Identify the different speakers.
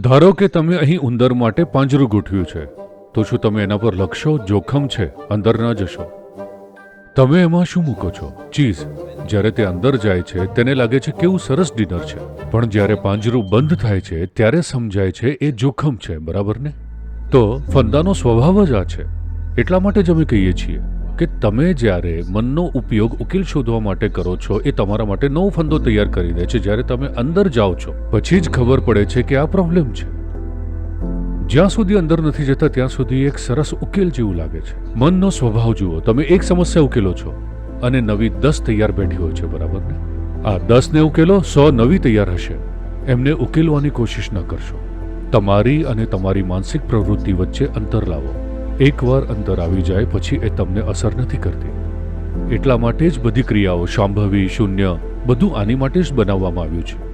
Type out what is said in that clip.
Speaker 1: ધારો કે તમે અહીં ઉંદર માટે પાંજરું ગોઠવ્યું છે, તો શું તમે એના પર લખશો, જોખમ છે, અંદર ન જશો? તમે એમાં શું મૂકો છો? ચીઝ. જ્યારે તે અંદર જાય છે, તેને લાગે છે કેવું સરસ ડિનર છે. પણ જ્યારે પાંજરું બંધ થાય છે, ત્યારે સમજાય છે એ જોખમ છે, બરાબર ને? તો ફંદાનો સ્વભાવ જ આ છે. એટલા માટે જ અમે કહીએ છીએ. કે તમે જ્યારે મનનો ઉપયોગ ઉકેલ શોધવા માટે કરો છો, એ તમારા માટે નવો ફંદો તૈયાર કરી દે છે. જ્યારે તમે અંદર જાઓ છો, પછી જ ખબર પડે છે કે આ પ્રોબ્લેમ છે. જ્યાં સુધી અંદર નથી જતા, ત્યાં સુધી એક સરસ ઉકેલ જેવું લાગે છે. મનનો સ્વભાવ જુઓ, તમે એક સમસ્યા ઉકેલો છો અને નવી દસ તૈયાર બેઠી હોય છે, બરાબર ને? આ દસને ઉકેલો, સો નવી તૈયાર હશે. એમને ઉકેલવાની કોશિશ ન કરશો. તમારી અને તમારી માનસિક પ્રવૃત્તિ વચ્ચે અંતર લાવો. એકવાર અંતર આવી જાય પછી એ તમને અસર નથી કરતી. એટલા માટે જ બધી ક્રિયાઓ શાંભવી શૂન્ય, બધું આની માટે જ બનાવવામાં આવ્યું છે.